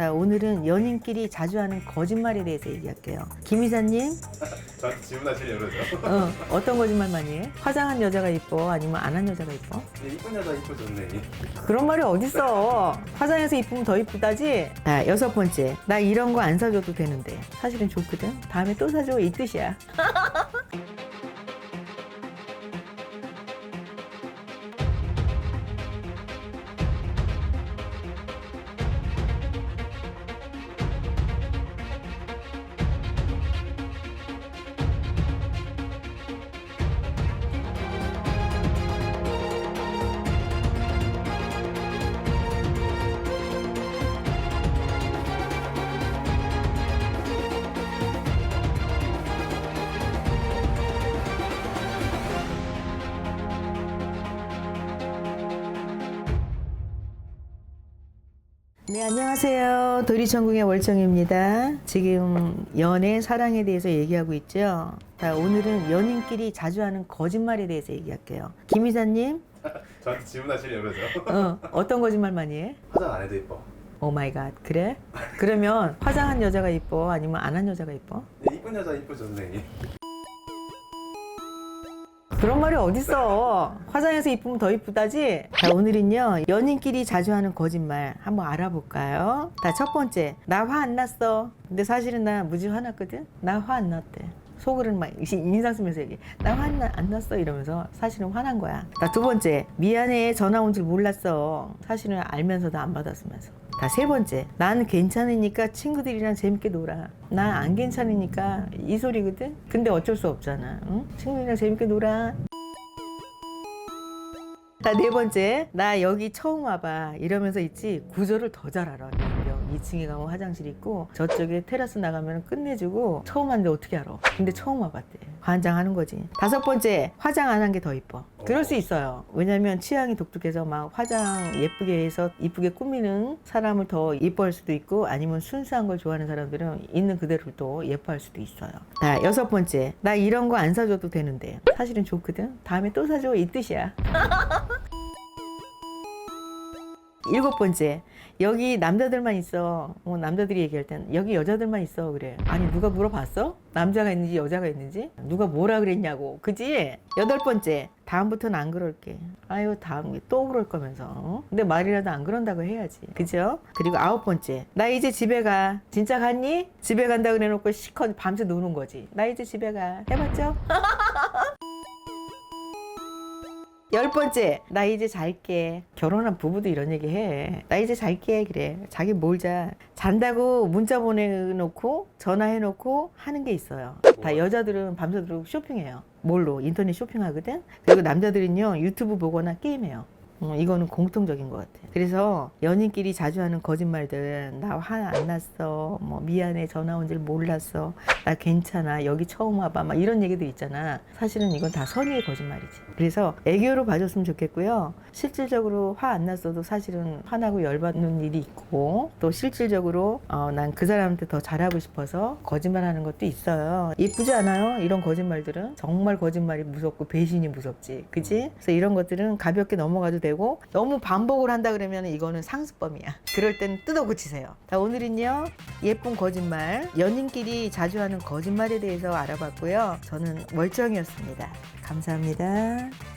자, 오늘은 연인끼리 자주 하는 거짓말에 대해서 얘기할게요. 김 이사님, 저한테 질문하시려고 그러죠? 어, 어떤 거짓말 많이 해? 화장한 여자가 이뻐? 아니면 안 한 여자가 이뻐? 네, 이쁜 여자 이뻐졌네. 그런 말이 어딨어. 화장해서 이쁘면 더 이쁘다지? 자, 여섯 번째. 나 이런 거 안 사줘도 되는데. 사실은 좋거든? 다음에 또 사줘. 이 뜻이야. 네, 안녕하세요. 도리천궁의 월정입니다. 지금 연애, 사랑에 대해서 얘기하고 있죠. 자, 오늘은 연인끼리 자주 하는 거짓말에 대해서 얘기할게요. 김 이사님, 저한테 질문하시려고 그러죠? 어, 어떤 거짓말 많이 해? 화장 안 해도 이뻐. 오 마이 갓, 그래? 그러면 화장한 여자가 이뻐? 아니면 안 한 여자가 이뻐? 네, 이쁜 여자 이뻐졌네. 그런 말이 어딨어. 화장해서 이쁘면 더 이쁘다지? 자, 오늘은요, 연인끼리 자주 하는 거짓말 한번 알아볼까요? 자, 첫 번째. 나 화 안 났어. 근데 사실은 나 무지 화났거든? 나 화 안 났대. 속으로는 막 인상 쓰면서 얘기해. 나 화안 났어. 이러면서 사실은 화난 거야. 자, 두 번째. 미안해. 전화 온 줄 몰랐어. 사실은 알면서도 안 받았으면서. 자, 세 번째. 난 괜찮으니까 친구들이랑 재밌게 놀아. 난 안 괜찮으니까 이 소리거든? 근데 어쩔 수 없잖아. 응? 친구들이랑 재밌게 놀아. 자, 네 번째. 나 여기 처음 와봐. 이러면서 있지. 구조를 더 잘 알아. 명 2층에 가면 화장실 있고, 저쪽에 테라스 나가면 끝내주고, 처음 왔는데 어떻게 알아? 근데 처음 와봤대. 환장하는 거지. 다섯 번째. 화장 안 한 게 더 이뻐. 그럴 수 있어요. 왜냐면 취향이 독특해서 막 화장 예쁘게 해서 이쁘게 꾸미는 사람을 더 예뻐할 수도 있고, 아니면 순수한 걸 좋아하는 사람들은 있는 그대로 또 예뻐할 수도 있어요. 자, 여섯 번째. 나 이런 거 안 사줘도 되는데. 사실은 좋거든? 다음에 또 사줘. 이 뜻이야. 일곱 번째. 여기 남자들만 있어. 어, 남자들이 얘기할 땐 여기 여자들만 있어. 그래. 아니 누가 물어봤어? 남자가 있는지 여자가 있는지? 누가 뭐라 그랬냐고. 그지? 여덟 번째. 다음부터는 안 그럴게. 아유 다음에 또 그럴 거면서. 어? 근데 말이라도 안 그런다고 해야지. 그죠? 그리고 아홉 번째. 나 이제 집에 가. 진짜 갔니? 집에 간다 그래 놓고 시커 밤새 노는 거지. 나 이제 집에 가. 해봤죠 열 번째, 나 이제 잘게. 결혼한 부부도 이런 얘기 해. 나 이제 잘게. 그래. 자기 뭘 자. 잔다고 문자 보내놓고, 전화해놓고 하는 게 있어요. 다 여자들은 밤새도록 쇼핑해요. 뭘로? 인터넷 쇼핑하거든? 그리고 남자들은요, 유튜브 보거나 게임해요. 어, 이거는 공통적인 것 같아. 그래서 연인끼리 자주 하는 거짓말들, 나 화 안 났어, 뭐 미안해, 전화 온 줄 몰랐어, 나 괜찮아, 여기 처음 와봐, 막 이런 얘기들 있잖아. 사실은 이건 다 선의의 거짓말이지. 그래서 애교로 봐줬으면 좋겠고요. 실질적으로 화 안 났어도 사실은 화나고 열받는 일이 있고, 또 실질적으로 어, 난 그 사람한테 더 잘하고 싶어서 거짓말하는 것도 있어요. 예쁘지 않아요? 이런 거짓말들은 정말 거짓말이 무섭고 배신이 무섭지, 그지? 그래서 이런 것들은 가볍게 넘어가도 되고 너무 반복을 한다 그러면 이거는 상습범이야. 그럴 땐 뜯어 고치세요. 자 오늘은요 예쁜 거짓말 연인끼리 자주 하는 거짓말에 대해서 알아봤고요. 저는 월정이었습니다. 감사합니다.